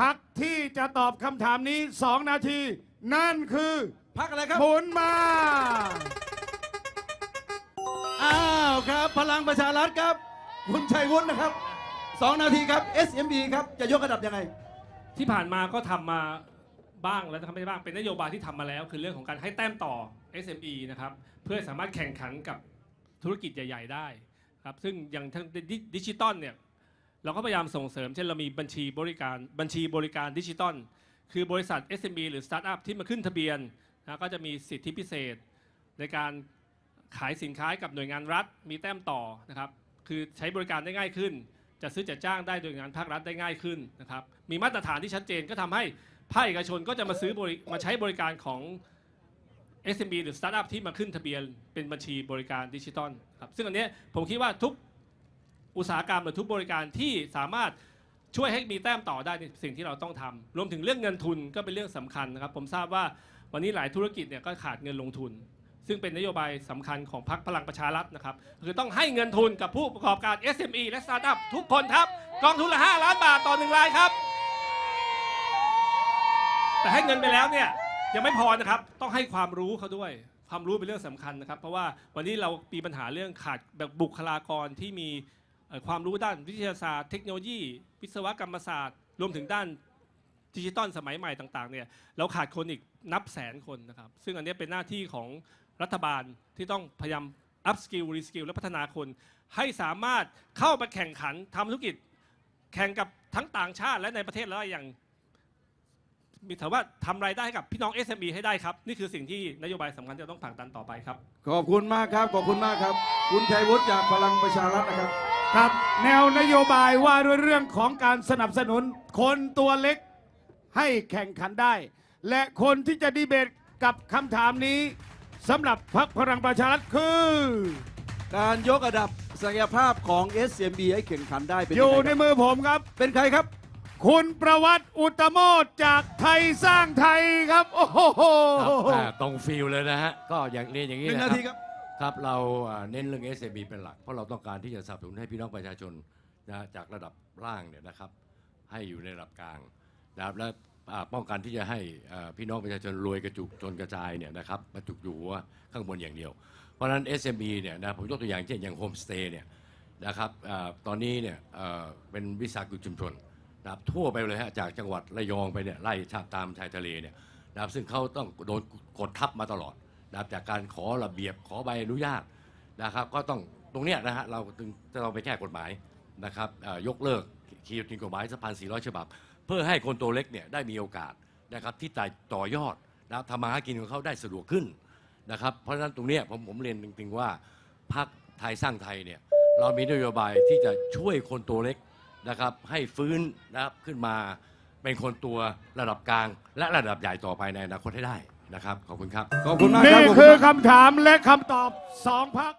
พักที่จะตอบคำถามนี้ 2 นาที นั่นคือพักอะไรครับ หมุนมา อ้าวครับ พลังประชารัฐครับ คุณชัยวุฒินะครับสองนาทีครับ SMB ครับ จะยกระดับยังไง ที่ผ่านมาก็ทำมาบ้างแล้วทำไม่ได้บ้างเป็นนโยบายที่ทำมาแล้ว คือเรื่องของการให้แต้มต่อ SME นะครับเพื่อให้สามารถแข่งขันกับธุรกิจใหญ่ ๆ ได้ครับซึ่งอย่างทางดิดิจิตอลเนี่ย เราก็พยายามส่งเสริม เช่นเรามีบัญชีบริการบัญชีบริการดิจิตอลคือบริษัท SME หรือสตาร์ทอัพที่มาขึ้นทะเบียนนะก็จะมีสิทธิพิเศษ ในการขายสินค้ากับหน่วยงานรัฐมีแต้มต่อนะครับคือใช้บริการได้ง่ายขึ้น จะซื้อจัดจ้างได้โดยงานภาครัฐได้ง่ายขึ้นนะครับมีมาตรฐานที่ชัดเจนก็ทำให้ภาคเอกชนก็จะมาซื้อบริมาใช้บริการของ SME หรือสตาร์ทอัพที่มาขึ้นทะเบียนเป็นบัญชีบริการดิจิตอลครับซึ่งอันนี้ผมคิดว่าทุก อุตสาหกรรมหรือทุกบริการที่สามารถช่วยให้มีแต้มต่อได้ในสิ่งที่เราต้องทำรวมถึงเรื่องเงินทุนก็เป็นเรื่องสำคัญนะครับ ผมทราบว่าวันนี้หลายธุรกิจเนี่ยก็ขาดเงินลงทุน ซึ่งเป็นนโยบายสำคัญของพรรคพลังประชารัฐนะครับ คือต้องให้เงินทุนกับผู้ประกอบการ SME และสตาร์ทอัพทุกคนครับ กองทุนละ 5 ล้านบาทต่อหนึ่งรายครับ แต่ให้เงินไปแล้วเนี่ยยังไม่พอนะครับต้องให้ความรู้เขาด้วย ความรู้เป็นเรื่องสำคัญนะครับ เพราะว่าวันนี้เรามีปัญหาเรื่องขาดแบบบุคลากรที่มี ความรู้ด้านวิทยาศาสตร์เทคโนโลยี วิศวกรรมศาสตร์ รวมถึงด้านดิจิตอลสมัยใหม่ต่างๆเนี่ยเราขาดคนอีกนับแสนคนนะครับซึ่งอันนี้เป็นหน้าที่ของรัฐบาลที่ต้องพยายาม up skill re skill และพัฒนาคน ให้สามารถเข้าไปแข่งขันทำธุรกิจแข่งกับทั้งต่างชาติและในประเทศแล้วอย่าง มีถือว่าทำรายได้ให้กับพี่น้อง SME ให้ได้ครับ นี่คือสิ่งที่นโยบายสำคัญที่เราต้องผลักดันต่อไปครับ ขอบคุณมากครับ ขอบคุณมากครับ คุณชัยวุฒิจากพลังประชารัฐนะครับ ครับแนวนโยบายว่าด้วยเรื่องของการสนับสนุน คนตัวเล็กให้แข่งขันได้ และคนที่จะดีเบตกับคำถามนี้สำหรับพรรคพลังประชารัฐคือ การยกระดับศักยภาพของ SMB ให้แข่งขันได้เป็นอยังยู่ไงในครับมือผมครับ เป็นใครครับ คุณประวัติอุตตโมดจากไทยสร้างไทยครับ โอ้โห ครับอ่าตรงฟิลเลยนะฮะ ก็อย่างเรียนอย่างนี้หนึ่งนะนาคทีรับครับ ครับเราเน้นเรื่อง SME เป็นหลัก เพราะเราต้องการที่จะสนับสนุนให้พี่น้องประชาชนนะจากระดับล่างเนี่ยนะครับให้อยู่ในระดับกลางนะครับและป้องกันที่จะให้พี่น้องประชาชนรวยกระจุกจนกระจายเนี่ยนะครับมาจุกอยู่หัวข้างบนอย่างเดียว เพราะฉะนั้น SME เนี่ยนะผมยกตัวอย่างเช่นอย่างโฮมสเตย์เนี่ยนะครับตอนนี้เนี่ยเอ่อเป็นวิสาหกิจชุมชนนะครับทั่วไปเลยฮะจากจังหวัดระยองไปเนี่ยไล่ชาติตามชายทะเลเนี่ยนะครับซึ่งเขาต้องโดนกดทับมาตลอด นะครับจากการขอระเบียบขอใบอนุญาตนะครับ ก็ต้องตรงเนี้ยนะฮะเราถึงจะเราไปแก้กฎหมายนะครับเอ่อยกเลิกขีดกฎหมายสักพันสี่ร้อยฉบับ เพื่อให้คนตัวเล็กเนี่ยได้มีโอกาสนะครับที่จะต่อยอดนะครับทำมาหากินของเขาได้สะดวกขึ้นนะครับ เพราะฉะนั้นตรงเนี้ยผมผมเรียนจริงๆว่าพรรคไทยสร้างไทยเนี่ยเรามีนโยบายที่จะช่วยคนตัวเล็กนะครับให้ฟื้นนะครับขึ้นมาเป็นคนตัวระดับกลาง และระดับใหญ่ต่อไปในอนาคตให้ได้ นะครับ ขอบคุณครับ ขอบคุณมากคนี่รับขอบคือคำถามและคำตอบสองพัก